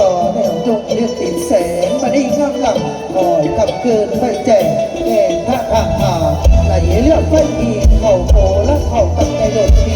ต่อแนวยุงเรียอติดแสงมาได้ข้างหลังคอยกับเกินไปแจกแก่พระพาไหลเลือกไปอีกเขาโผล่และเขากับในโดดที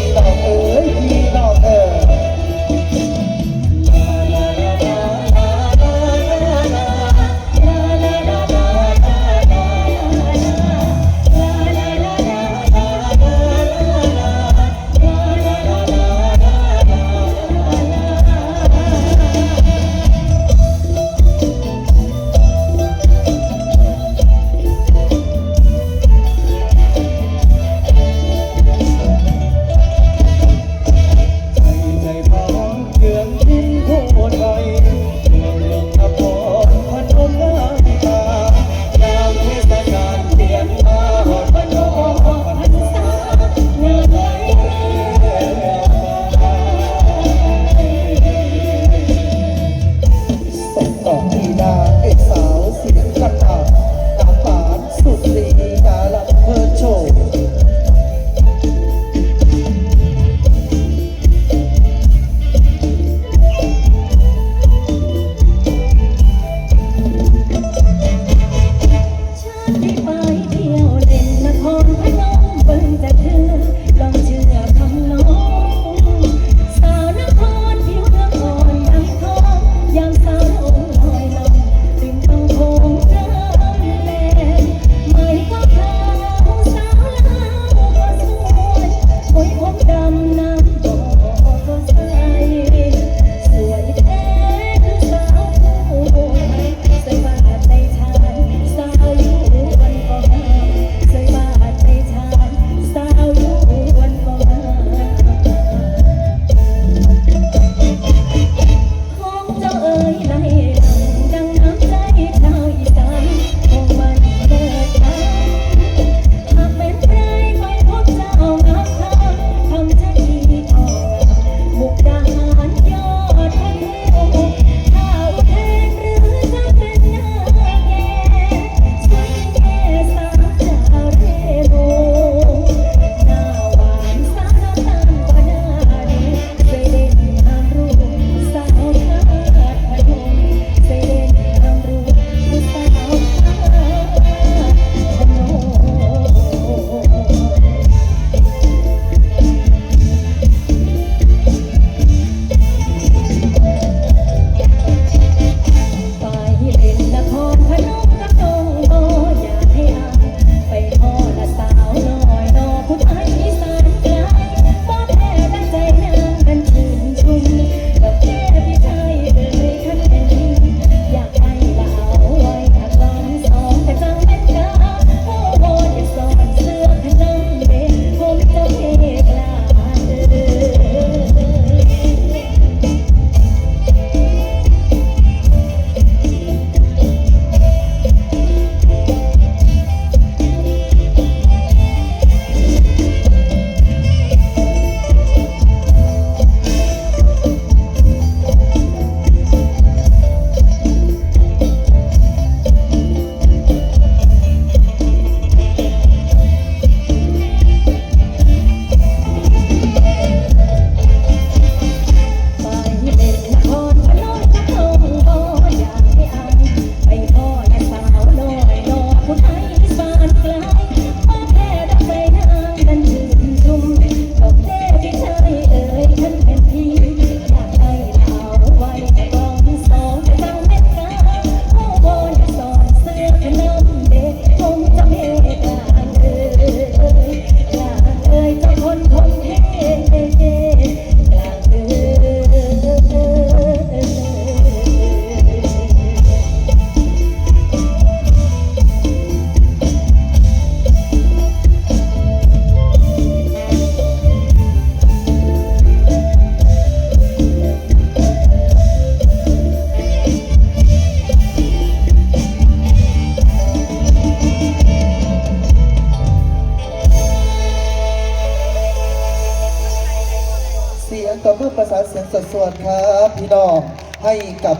ให้กับ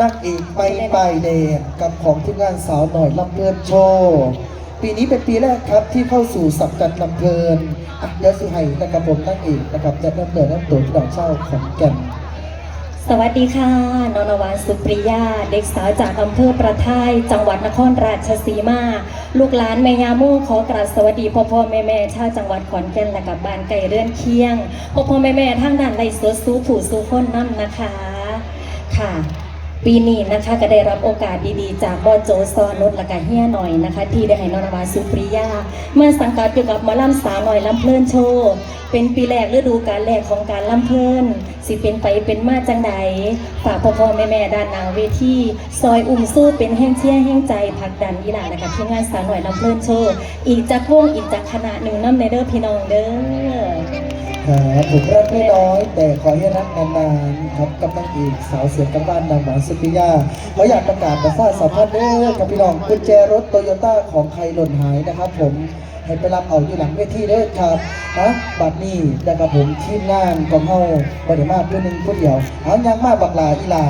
นักเอกไปปลายแดงกับของทีมงานสาวหน่อยลำเพลินโชว์ปีนี้เป็นปีแรกครับที่เข้าสู่สัปดาห์ลำเพลินอะเยสุไหนะครับผมนักเอกนะครับจะนำเนินน้ำตัวที่ดอกเช่าของแก่นสวัสดีค่ะ นนวานสุปริยา เด็กสาวจากอำเภอประทาย จังหวัดนครราชสีมา ลูกหลานแม่ยามุ่ขอกราบสวัสดีพ่อพ่อแม่แม่ชาวจังหวัดขอนแก่นและกับบ้านไก่เรื่อนเคียง พ่อพ่อแม่แม่ทั้งด้านไรสวดสู้ผู้สู้คนน้ำนะคะ ค่ะ ปีนี้นะคะก็ได้รับโอกาสดีๆ จากบอโจซอนุชและก็เฮียหน่อยนะคะ ที่ได้ให้นนวาสุปริยามาสังกัดเกี่ยวกับหมอลำสาวหน่อยลำเพลินโชว์ เป็นปีแรกฤดูการแรกของการลำเพลิน สิเป็นไปเป็นมาจังใดฝากพ่อพ่อแม่แม่ด้านนางเวทีซอยอุ่มสู้เป็นแห้งเชี่ยแห้งใจผักดันอีหลานะคะทีมงานสาวหน่อยลำเพลินโชว์อีกจากวงอีกจากคณะหนึ่งน้ำในเด้อพี่น้องเด้อ ครับผมรักไม่น้อย แต่ขอให้รักนานๆครับกำลังอีกสาวเสียงกำบ้านนางหมาสุปิยาเขาอยากประกาศประสาสัมพันธ์เด้อกับพี่น้องกุญแจรถโตโยต้าของใครหล่นหายนะครับ ผมให้ไปรับเอาอยู่หลังเวทีเด้อครับนะบัดนี้นะครับผมทีมงานของเฮาบ่ได้มาเพื่อหนึงผู้เดียวเอายังมาบักหลาอีหลา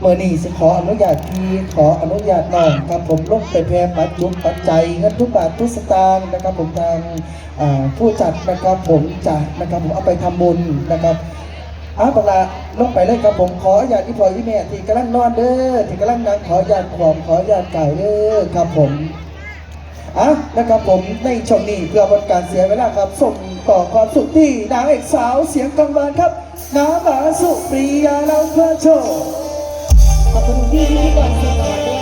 เมื่อนี้สิขออนุญาตพี่ขออนุญาตน้องครับผมลงไปแพร่ปัจจุปัจจัยเงินทุกบาททุกสตางค์นะครับ ผมทางผู้จัดนะครับผมจะนะครับผมเอาไปทำบุญนะครับอาบังลาลงไปเลยครับผมขออนุญาตที่พ่อที่แม่ที่กำลังนอนเด้อที่กำลังนั่งขออนุญาตขวอมขออนุญาตไก่เด้อครับผมอะนะครับผมในช่วงนี้เพื่อเป็นการเสียเวลาครับส่งต่อความสุขที่นางเอกสาวเสียงกังวานครับน้ำหมาสุปรียาเราเพื่อโชว์ ขอบคุ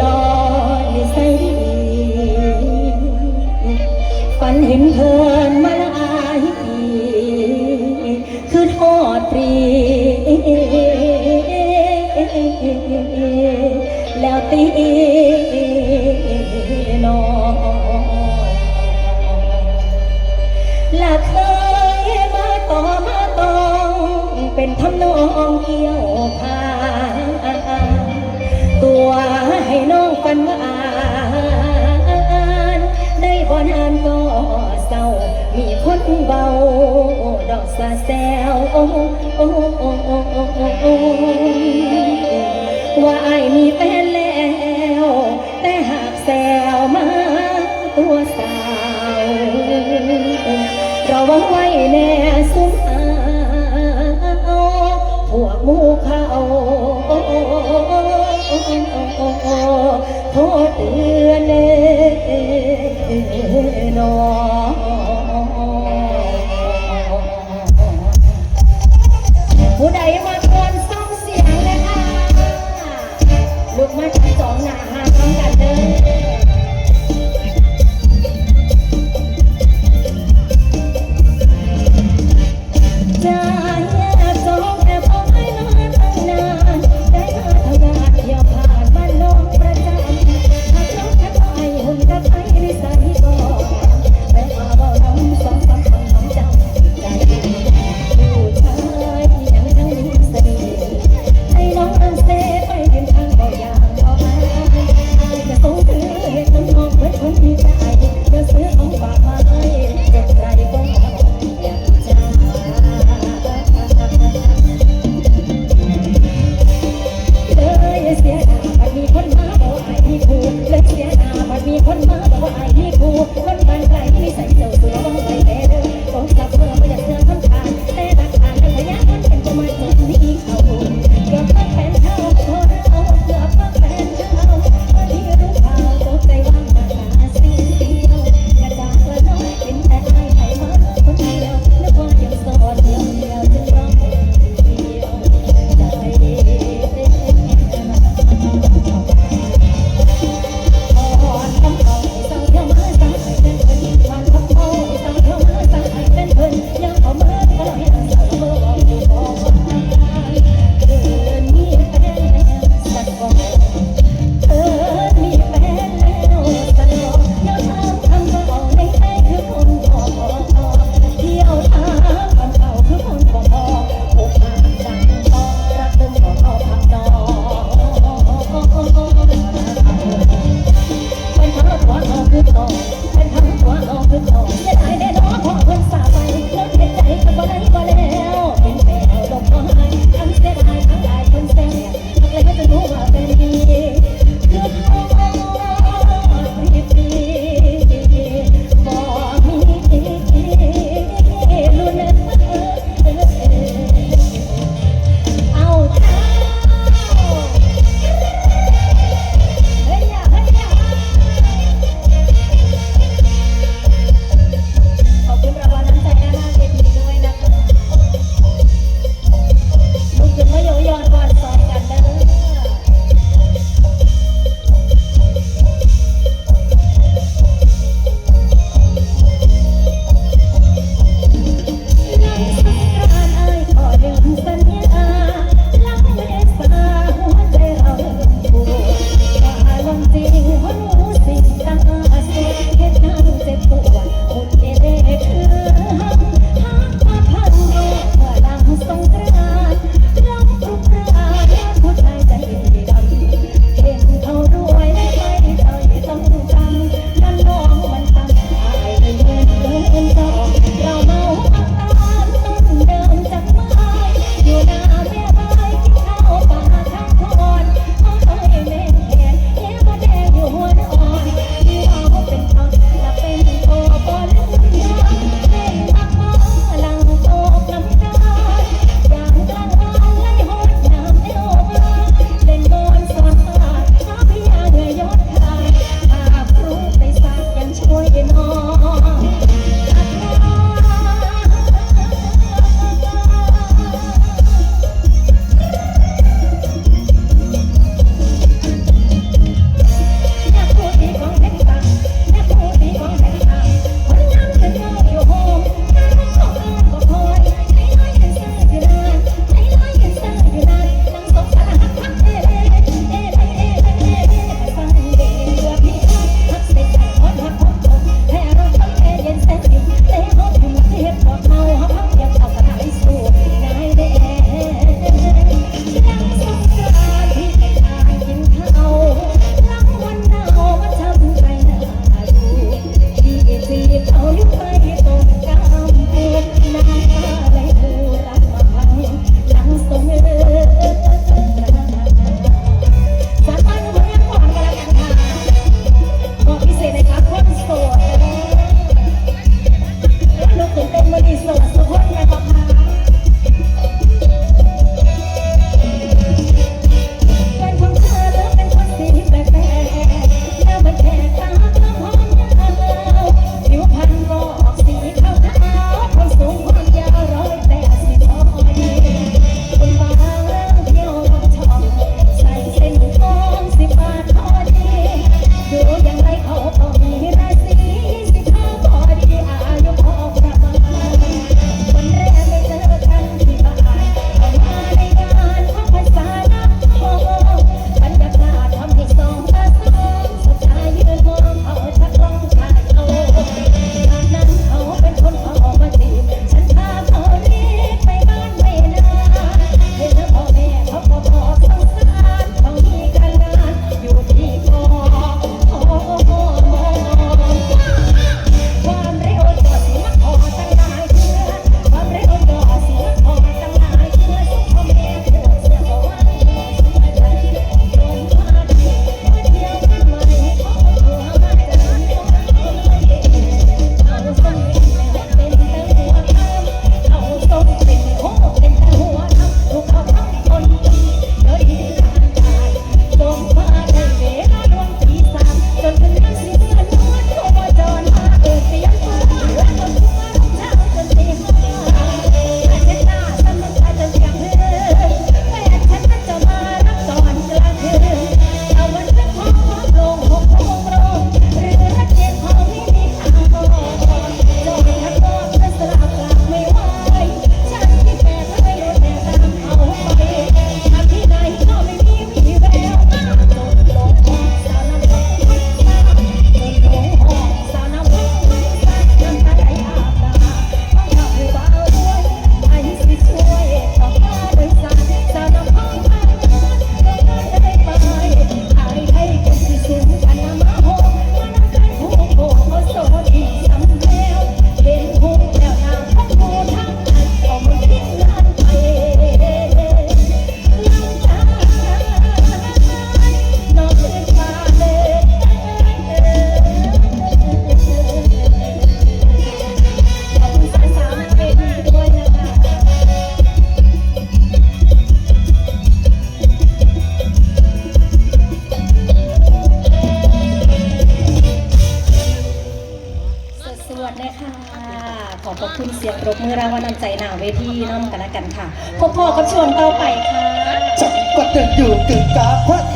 ลอนิสัยดีฝันเห็นเพิ่นมาลายคือทอดปรีแล้วตีนองและเคยมาต่อมาตองเป็นทำนองเกี่ยวพานตัว ให้น้องฝันว่าอ่านได้บ่นานก็เศร้า มีคนเบา ดอกสาแซวโอ้โอ้โอ้โอ้โอ้โอ้โอ้ว่าไอ้มีแฟนแล้ว แต่หากแซวมาตัวสาวระวังไว้แน่สุมอาพวกมูเขา โทษเตือนเนผู้ใดมาควนซ่อมเสียงเลยค่ะลูกมาจับจองหนา